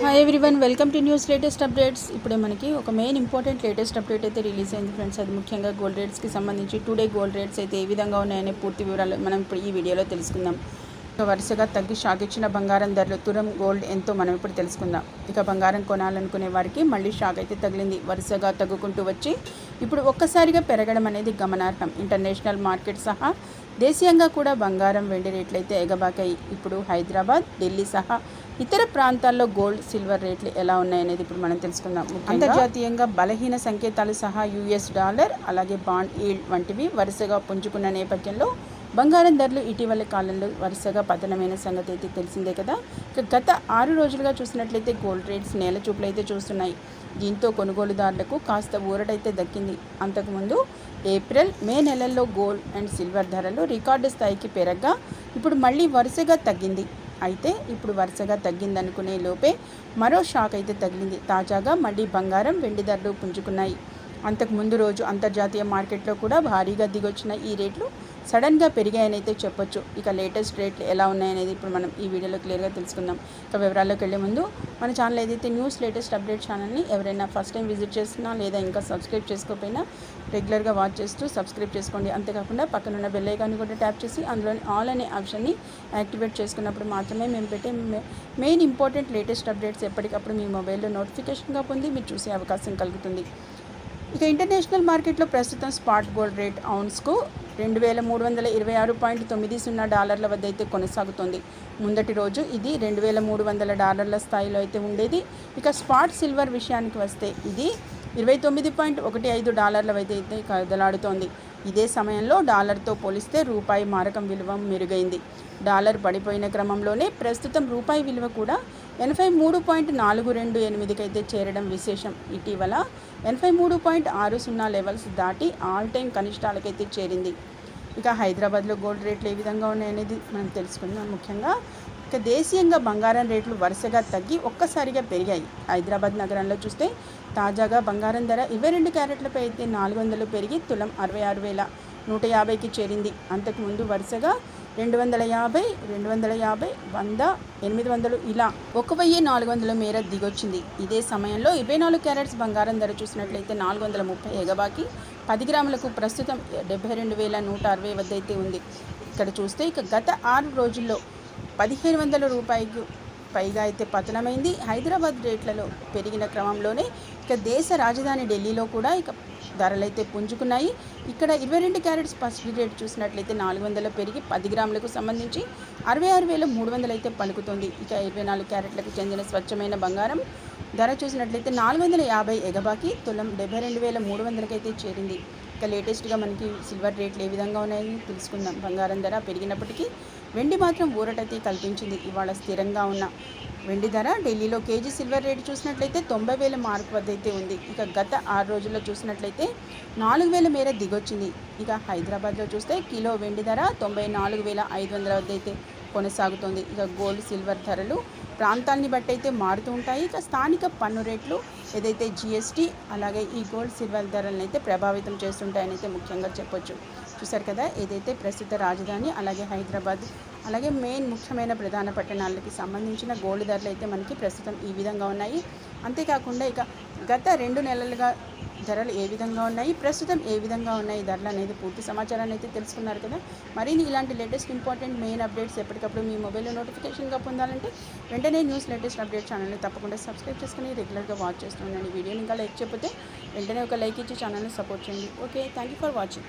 Hi everyone welcome to news latest updates ఇప్పుడే మనకి ఒక మెయిన్ ఇంపార్టెంట్ లేటెస్ట్ అప్డేట్ అయితే రిలీజ్ అయింది ఫ్రెండ్స్ అది ముఖ్యంగా గోల్డ్ రేట్స్కి సంబంధించి టుడే గోల్డ్ రేట్స్ అయితే ఏ విధంగా ఉన్నాయనే పూర్తి వివరాలు మనం ఇప్పుడు ఈ వీడియోలో తెలుసుకుందాం ఇక వరుసగా తగ్గి షాక్ ఇచ్చిన బంగారం ధరలు తురం గోల్డ్ ఎంతో మనం ఇప్పుడు తెలుసుకుందాం. ఇక బంగారం కొనాలనుకునే వారికి మళ్ళీ షాక్ అయితే తగిలింది. వరుసగా తగ్గుకుంటూ వచ్చి ఇప్పుడు ఒక్కసారిగా పెరగడం అనేది గమనార్హం. ఇంటర్నేషనల్ మార్కెట్ సహా దేశీయంగా కూడా బంగారం వెండి రేట్లు అయితే ఎగబాకాయి. ఇప్పుడు హైదరాబాద్ ఢిల్లీ సహా ఇతర ప్రాంతాల్లో గోల్డ్ సిల్వర్ రేట్లు ఎలా ఉన్నాయనేది ఇప్పుడు మనం తెలుసుకుందాం. అంతర్జాతీయంగా బలహీన సంకేతాలు సహా యుఎస్ డాలర్ అలాగే బాండ్ ఈల్డ్ వంటివి వరుసగా పుంజుకున్న నేపథ్యంలో బంగారం ధరలు ఇటీవల కాలంలో వరుసగా పతనమైన సంగతి అయితే తెలిసిందే కదా. ఇక గత ఆరు రోజులుగా చూసినట్లయితే గోల్డ్ రేట్స్ నేల చూపులు అయితే చూస్తున్నాయి. దీంతో కొనుగోలుదారులకు కాస్త ఊరటైతే దక్కింది. అంతకుముందు ఏప్రిల్ మే నెలల్లో గోల్డ్ అండ్ సిల్వర్ ధరలు రికార్డు స్థాయికి పెరగ్గా ఇప్పుడు మళ్ళీ వరుసగా తగ్గింది. అయితే ఇప్పుడు వరుసగా తగ్గిందనుకునే లోపే మరో షాక్ అయితే తగిలింది. తాజాగా మళ్ళీ బంగారం వెండి ధరలు పుంజుకున్నాయి. అంతకు ముందు రోజు అంతర్జాతీయ మార్కెట్లో కూడా భారీగా దిగొచ్చిన ఈ రేట్లు సడన్గా పెరిగాయని అయితే చెప్పొచ్చు. ఇక లేటెస్ట్ రేట్లు ఎలా ఉన్నాయనేది ఇప్పుడు మనం ఈ వీడియోలో క్లియర్గా తెలుసుకుందాం. ఇక వివరాల్లోకి వెళ్ళే ముందు మన ఛానల్ ఏదైతే న్యూస్ లేటెస్ట్ అప్డేట్ ఛానల్ని ఎవరైనా ఫస్ట్ టైం విజిట్ చేస్తున్నా లేదా ఇంకా సబ్స్క్రైబ్ చేసుకోకపోయినా రెగ్యులర్గా వాచ్ చేస్తూ సబ్స్క్రైబ్ చేసుకోండి. అంతేకాకుండా పక్కనున్న బెల్ ఐకాన్ని కూడా ట్యాప్ చేసి అందులోని ఆల్ అనే ఆప్షన్ని యాక్టివేట్ చేసుకున్నప్పుడు మాత్రమే మేము పెట్టే మెయిన్ ఇంపార్టెంట్ లేటెస్ట్ అప్డేట్స్ ఎప్పటికప్పుడు మీ మొబైల్లో నోటిఫికేషన్గా పొంది మీరు చూసే అవకాశం కలుగుతుంది. ఇక ఇంటర్నేషనల్ మార్కెట్లో ప్రస్తుతం స్పాట్ గోల్డ్ రేట్ ఔన్స్కు రెండు వేల మూడు వందల ఇరవై ఆరు పాయింట్ తొమ్మిది సున్నా డాలర్ల వద్ద అయితే కొనసాగుతుంది. ముందటి రోజు ఇది రెండు వేల మూడు వందల డాలర్ల స్థాయిలో అయితే ఉండేది. ఇక స్పాట్ సిల్వర్ విషయానికి వస్తే ఇది ఇరవై తొమ్మిది పాయింట్ ఒకటి ఐదు డాలర్ల వద్ద అయితే కదలాడుతోంది. ఇదే సమయంలో డాలర్తో పోలిస్తే రూపాయి మారకం విలువ మెరుగైంది. డాలర్ పడిపోయిన క్రమంలోనే ప్రస్తుతం రూపాయి విలువ కూడా ఎనభై మూడు పాయింట్ నాలుగు రెండు ఎనిమిదికైతే చేరడం విశేషం. ఇటీవల ఎనభై మూడు పాయింట్ ఆరు సున్నా లెవెల్స్ దాటి ఆల్ టైం కనిష్టాలకైతే చేరింది. ఇంకా హైదరాబాద్లో గోల్డ్ రేట్లు ఏ విధంగా ఉన్నాయనేది మనం తెలుసుకుందాం ముఖ్యంగా. ఇక దేశీయంగా బంగారం రేట్లు వరుసగా తగ్గి ఒక్కసారిగా పెరిగాయి. హైదరాబాద్ నగరంలో చూస్తే తాజాగా బంగారం ధర ఇరవై రెండు క్యారెట్లపై అయితే నాలుగు వందలు పెరిగి తులం అరవై ఆరు వేల నూట యాభైకి చేరింది. అంతకుముందు వరుసగా రెండు వందల యాభై రెండు వందల యాభై వంద ఎనిమిది వందలు ఇలా ఒక వెయ్యి నాలుగు వందల మేర దిగొచ్చింది. ఇదే సమయంలో ఇరవై నాలుగు క్యారెట్స్ బంగారం ధర చూసినట్లయితే నాలుగు వందల ముప్పై ఎగబాకి పది గ్రాములకు ప్రస్తుతం డెబ్బై రెండు వేల నూట అరవై వద్ద అయితే ఉంది. ఇక్కడ చూస్తే ఇక గత ఆరు రోజుల్లో పదిహేను వందల రూపాయలు పైగా అయితే పతనమైంది. హైదరాబాద్ రేట్లలో పెరిగిన క్రమంలోనే ఇక దేశ రాజధాని ఢిల్లీలో కూడా ఇక ధరలైతే పుంజుకున్నాయి. ఇక్కడ ఇరవై రెండు క్యారెట్స్ పసిడి రేట్ చూసినట్లయితే నాలుగు వందల పెరిగి పది గ్రాములకు సంబంధించి అరవై ఆరు వేల మూడు వందలు అయితే పలుకుతుంది. ఇక ఇరవై నాలుగు క్యారెట్లకు చెందిన స్వచ్ఛమైన బంగారం ధర చూసినట్లయితే నాలుగు వందల యాభై ఎగబాకి తులం డెబ్బై రెండు వేల మూడు వందలకైతే చేరింది. ఇక లేటెస్ట్గా మనకి సిల్వర్ రేట్లు ఏ విధంగా ఉన్నాయని తెలుసుకుందాం. బంగారం ధర పెరిగినప్పటికీ వెండి మాత్రం ఊరటైతే కల్పించింది. ఇవాళ స్థిరంగా ఉన్న వెండి ధర ఢిల్లీలో కేజీ సిల్వర్ రేటు చూసినట్లయితే తొంభై వేల మార్క్ వద్ద అయితే ఉంది. ఇక గత ఆరు రోజుల్లో చూసినట్లయితే నాలుగు వేల మేర దిగొచ్చింది. ఇక హైదరాబాద్లో చూస్తే కిలో వెండి ధర తొంభై నాలుగు వేల ఐదు వందల వద్ద అయితే కొనసాగుతుంది. ఇక గోల్డ్ సిల్వర్ ధరలు ప్రాంతాన్ని బట్టి అయితే మారుతూ ఉంటాయి. ఇక స్థానిక పన్ను రేట్లు ఏదైతే జిఎస్టీ అలాగే ఈ గోల్డ్ సిల్వర్ ధరలను అయితే ప్రభావితం చేస్తుంటాయని అయితే ముఖ్యంగా చెప్పొచ్చు. చూసారు కదా ఏదైతే ప్రస్తుత రాజధాని అలాగే హైదరాబాద్ అలాగే మెయిన్ ముఖ్యమైన ప్రధాన పట్టణాలకి సంబంధించిన గోల్డ్ ధరలు అయితే మనకి ప్రస్తుతం ఈ విధంగా ఉన్నాయి. అంతేకాకుండా ఇక గత రెండు నెలలుగా ధరలు ఏ విధంగా ఉన్నాయి ప్రస్తుతం ఏ విధంగా ఉన్నాయి ధరలు అనేది పూర్తి సమాచారాన్ని అయితే తెలుసుకున్నారు కదా. మరిన్ని ఇలాంటి లేటెస్ట్ ఇంపార్టెంట్ మెయిన్ అప్డేట్స్ ఎప్పటికప్పుడు మీ మొబైల్లో నోటిఫికేషన్గా పొందాలంటే వెంటనే న్యూస్ లేటెస్ట్ అప్డేట్ ఛానల్ని తప్పకుండా సబ్స్క్రైబ్ చేసుకుని రెగ్యులర్గా వాచ్ చేస్తుండండి వీడియోని ఇంకా లైక్ చేయకపోతే వెంటనే ఒక లైక్ ఇచ్చి ఛానల్ని సపోర్ట్ చేయండి. Okay thank you for watching.